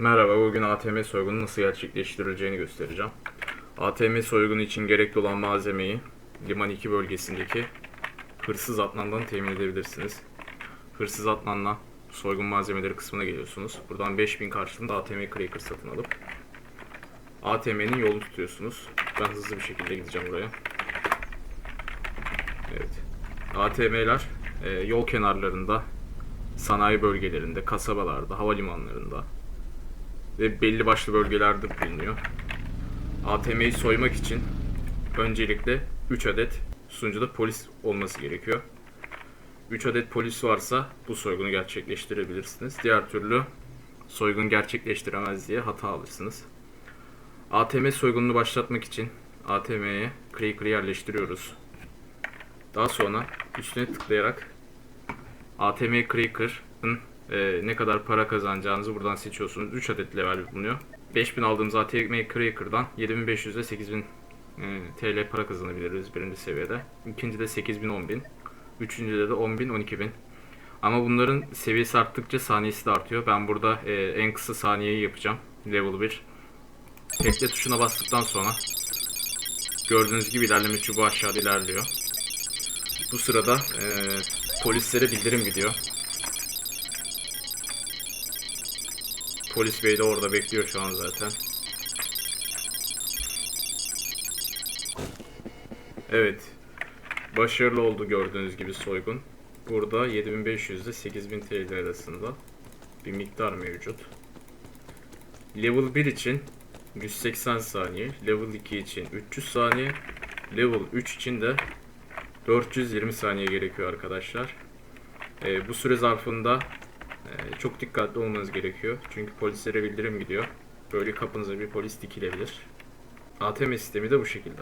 Merhaba, bugün ATM soygunu nasıl gerçekleştirileceğini göstereceğim. ATM soygunu için gerekli olan malzemeyi Liman 2 bölgesindeki Hırsız Adnan'dan temin edebilirsiniz. Hırsız Adnan'la soygun malzemeleri kısmına geliyorsunuz. Buradan 5000 karşılığında ATM Cracker satın alıp ATM'nin yolunu tutuyorsunuz. Ben hızlı bir şekilde gideceğim buraya. Evet. ATM'ler e, yol kenarlarında, sanayi bölgelerinde, kasabalarda, havalimanlarında, ve belli başlı bölgelerde bulunuyor. ATM'yi soymak için öncelikle 3 adet sunucuda polis olması gerekiyor. 3 adet polis varsa bu soygunu gerçekleştirebilirsiniz. Diğer türlü soygun gerçekleştiremez diye hata alırsınız. ATM soygununu başlatmak için ATM'ye Cracker'ı yerleştiriyoruz. Daha sonra üstüne tıklayarak ATM Cracker'ın e, ne kadar para kazanacağınızı buradan seçiyorsunuz. 3 adet level bulunuyor. 5000 aldığımız ATM Cracker'dan 7500 ile 8000 e, TL para kazanabiliriz birinci seviyede. İkincide 8000 10000. Üçüncüde de 10000 12000. Ama bunların seviyesi arttıkça saniyesi de artıyor. Ben burada e, en kısa saniyeyi yapacağım. Level 1. Tekle tuşuna bastıktan sonra gördüğünüz gibi ilerleme çubuğu aşağıda ilerliyor. Bu sırada e, polislere bildirim gidiyor. Polis bey de orada bekliyor şu an zaten. Evet. Başarılı oldu gördüğünüz gibi soygun. Burada 7500 ile 8000 TL arasında bir miktar mevcut. Level 1 için 180 saniye, level 2 için 300 saniye, level 3 için de 420 saniye gerekiyor arkadaşlar. Ee, bu süre zarfında çok dikkatli olmanız gerekiyor. Çünkü polislere bildirim gidiyor. Böyle kapınıza bir polis dikilebilir. ATM sistemi de bu şekilde.